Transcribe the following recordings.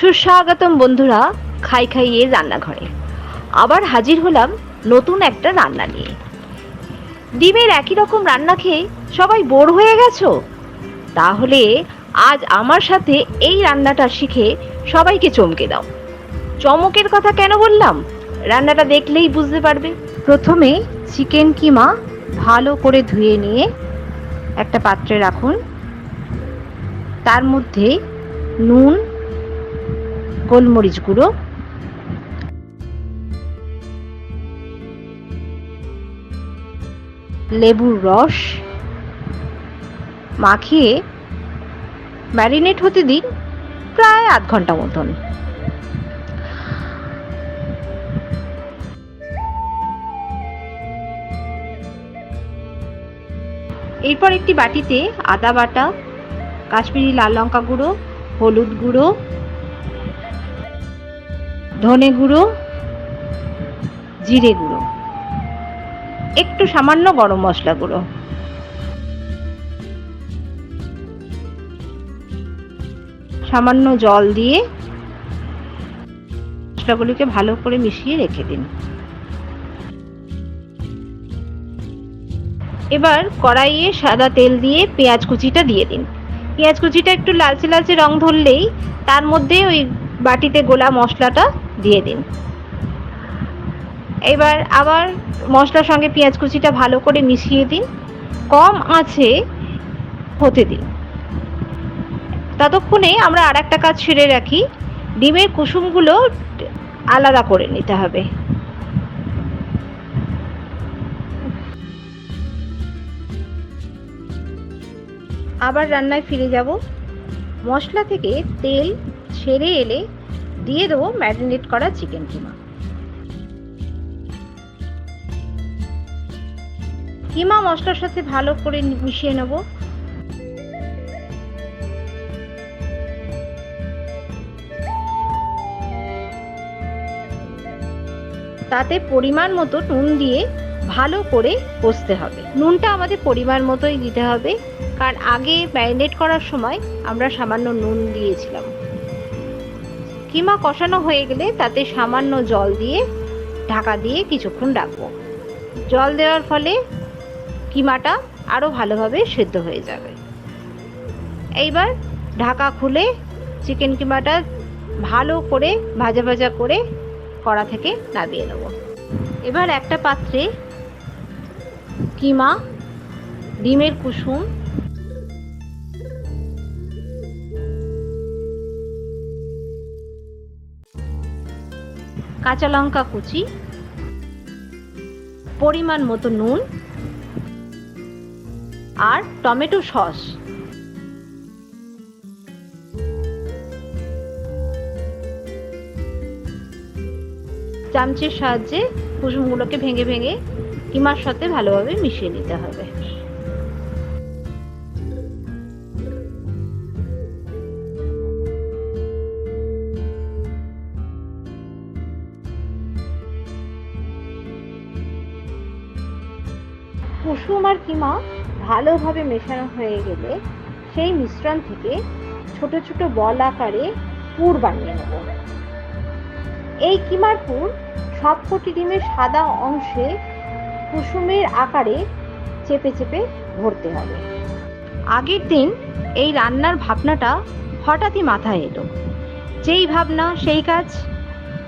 সুস্বাগতম বন্ধুরা, খাই খাইয়ে রান্নাঘরে। আবার হাজির হলাম নতুন একটা রান্না নিয়ে। ডিমের একই রকম রান্না খেয়ে সবাই বোর হয়ে গেছো? তাহলে আজ আমার সাথে এই রান্নাটা শিখে সবাইকে চমকে দাও। চমকের কথা কেন বললাম? রান্নাটা দেখলেই বুঝতে পারবে। প্রথমে চিকেন কিমা ভালো করে ধুয়ে নিয়ে একটা পাত্রে রাখুন। তার মধ্যে নুন গোলমরিচ গুঁড়ো। লেবুর রস। মাখিয়ে ম্যারিনেট হতে দিন প্রায় আধ ঘণ্টা মতন। এরপর একটি বাটিতে আদা বাটা, কাশ্মীরি লাল লঙ্কা গুঁড়ো, হলুদ গুঁড়ো ধনে গুঁড়ো, জিরে গুঁড়ো। একটু সামান্য গরম মশলা গুঁড়ো। সামান্য জল দিয়ে মশলাগুলিকে ভালো করে মিশিয়ে রেখে দিন। এবার কড়াইয়ে সাদা তেল দিয়ে পেঁয়াজ কুচিটা দিয়ে দিন। পেঁয়াজ কুচিটা একটু লালচে লালচে রং ধরলেই তার মধ্যে ওই বাটিতে গোলা মশলাটা দিয়ে দিন। এবার আবার মশলার সঙ্গে পেঁয়াজ কুচিটা ভালো করে মিশিয়ে দিন। কম আঁচে হতে দিন। ততক্ষণে আমরা আর একটা কাজ সেরে রাখি। ডিমের কুসুমগুলো আলাদা করে নিতে হবে। আবার রান্নায় ফিরে যাব। মশলা থেকে তেল ছেড়ে এলে দিয়ে দেবো ম্যারিনেট করা চিকেন কিমা। কিমা মশলার সাথে ভালো করে মিশিয়ে নেব। তাতে পরিমাণ মতো নুন দিয়ে ভালো করে কষতে হবে। নুনটা আমাদের পরিমাণ মতোই দিতে হবে, কারণ আগে ম্যারিনেট করার সময় আমরা সামান্য নুন দিয়েছিলাম। কিমা কষানো হয়ে গেলে তাতে সামান্য জল দিয়ে, ঢাকা দিয়ে কিছুক্ষণ রাখব। জল দেওয়ার ফলে কিমাটা আরও ভালোভাবে সেদ্ধ হয়ে যাবে। এইবার ঢাকা খুলে চিকেন কিমাটা ভালো করে, ভাজা ভাজা করে কড়া থেকে নামিয়ে নেব। এবার একটা পাত্রে কিমা, ডিমের কুসুম কাঁচা লঙ্কা কুচি, পরিমাণ মতো নুন আর টমেটো সস। চামচের সাহায্যে কুসুমগুলোকে ভেঙে ভেঙে কিমার সাথে ভালোভাবে মিশিয়ে নিতে হবে। কুসুম আর কিমা ভালোভাবে মেশানো হয়ে গেলে সেই মিশ্রণ থেকে ছোট ছোট বল আকারে পুর বানিয়ে নেব। এই কিমার পুর সবকটি ডিমের সাদা অংশে কুসুমের আকারে চেপে চেপে ভরতে হবে। আগের দিন এই রান্নার ভাবনাটা হঠাৎই মাথায় এলো। যেই ভাবনা, সেই কাজ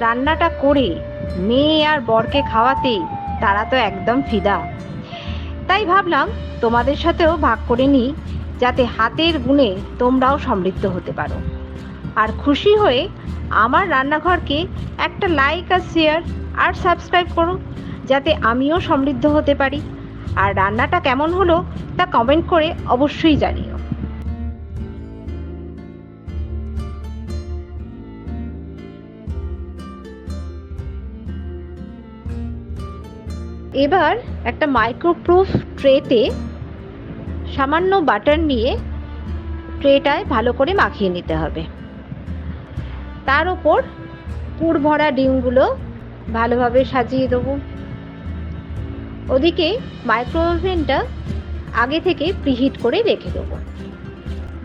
রান্নাটা করে মেয়ে আর বরকে খাওয়াতে তারা তো একদম ফিদা। তাই ভাবলাম তোমাদের সাথেও ভাগ করে নিই, যাতে হাতের গুণে তোমরাও সমৃদ্ধ হতে পারো। আর খুশি হয়ে আমার রান্নাঘরকে একটা লাইক আর শেয়ার আর সাবস্ক্রাইব করো, যাতে আমিও সমৃদ্ধ হতে পারি। আর রান্নাটা কেমন হলো তা কমেন্ট করে অবশ্যই জানিও। এবার একটা মাইক্রোপ্রুফ ট্রেতে সামান্য বাটার নিয়ে ট্রেটায় ভালো করে মাখিয়ে নিতে হবে। তার ওপর পুর ভরা ডিমগুলো ভালোভাবে সাজিয়ে দেবো। ওদিকে মাইক্রো ওভেনটা আগে থেকে প্রিহিট করে রেখে দেবো।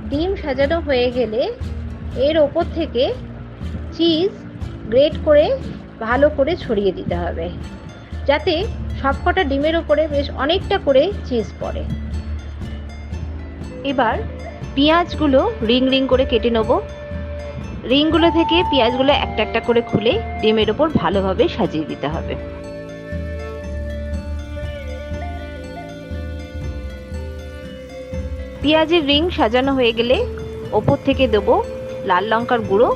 ডিম সাজানো হয়ে গেলে এর ওপর থেকে চিজ গ্রেট করে ভালো করে ছড়িয়ে দিতে হবে। যাতে সবকটা ডিমের ওপরে বেশ অনেকটা করে চিজ পড়ে। এবার পেঁয়াজগুলো রিং রিং করে কেটে নেব। রিংগুলো থেকে পেঁয়াজগুলো একটা একটা করে খুলে ডিমের ওপর ভালোভাবে সাজিয়ে দিতে হবে। পেঁয়াজের রিং সাজানো হয়ে গেলে ওপর থেকে দেবো লাল লঙ্কার গুঁড়ো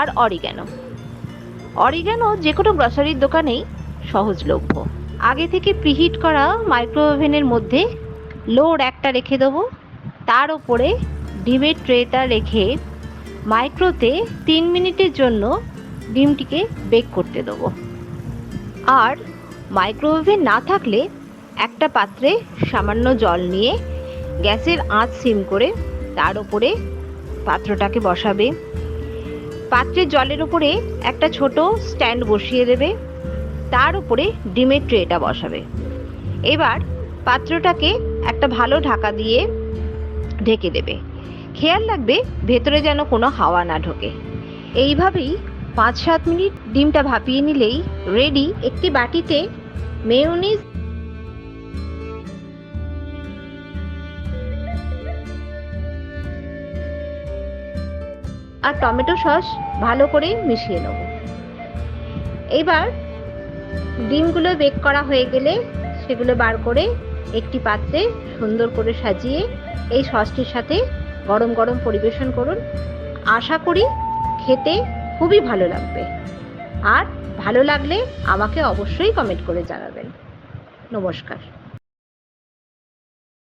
আর অরিগ্যানো অরিগ্যানো যে কোনো গ্রসারির দোকানেই সহজলভ্য। আগে থেকে প্রিহিট করা মাইক্রো ওভেনের মধ্যে লো একটা রেখে দেবো। তার ওপরে ডিমের ট্রেটা রেখে মাইক্রোতে তিন মিনিটের জন্য ডিমটিকে বেক করতে দেবো। আর মাইক্রো ওভেন না থাকলে একটা পাত্রে সামান্য জল নিয়ে গ্যাসের আঁচ সিম করে তার উপরে পাত্রটাকে বসাবে। পাত্রের জলের উপরে একটা ছোট স্ট্যান্ড বসিয়ে দেবে। তার উপরে ডিমের ট্রেটা বসাবে। এবার পাত্রটাকে একটা ভালো ঢাকা দিয়ে ঢেকে দেবে। খেয়াল রাখবে, ভেতরে যেন কোনো হাওয়া না ঢোকে। এইভাবেই পাঁচ সাত মিনিট ডিমটা ভাপিয়ে নিলেই রেডি একটি বাটিতে মেয়োনিজ আর টমেটো সস ভালো করে মিশিয়ে নেব। এবার ডিমগুলো বেক করা হয়ে গেলে সেগুলো বার করে একটি পাত্রে সুন্দর করে সাজিয়ে এই সসটির সাথে গরম গরম পরিবেশন করুন। আশা করি খেতে খুবই ভালো লাগবে। আর ভালো লাগলে আমাকে অবশ্যই কমেন্ট করে জানাবেন। নমস্কার।